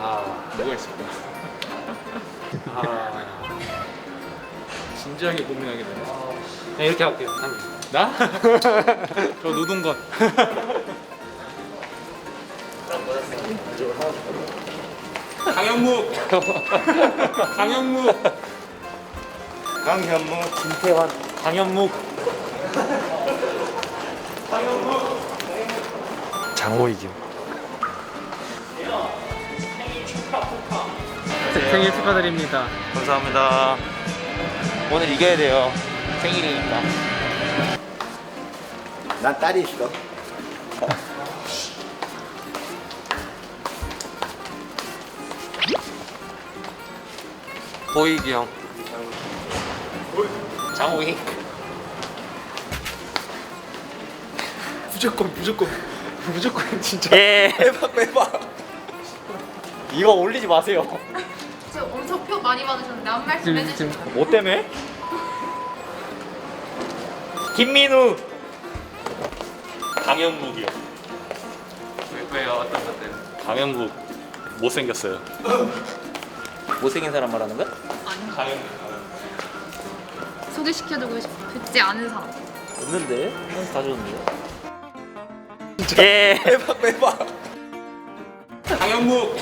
아, 뭐가 있을까? 아, 진지하게 고민하게 되네. 네, 이렇게 할게요. 한 개. 나? 저 노동건. 강현무. 강현무. 강현무 김태환, 강현묵, 장호이김 생일 축하드립니다. 감사합니다 오늘 이겨야 돼요 생일이니까 난 딸이 있어. 보이기 형. 장호이. 무조건 무조건 무조건 진짜. 예 빼박 빼박 이거 올리지 마세요 지금 엄청 표 많이 받으셨는데 한 말씀 해주시면 뭐 때문에? 김민우 강현묵이요 왜요? 어떤 것 때문에? 강현무 못생겼어요. 못생긴 사람 말하는 거야? 아니요. 강현무. 소개시켜주고 싶지 않은 사람. 없는데? 한다 줬는데 예 빼박 빼박 강현무.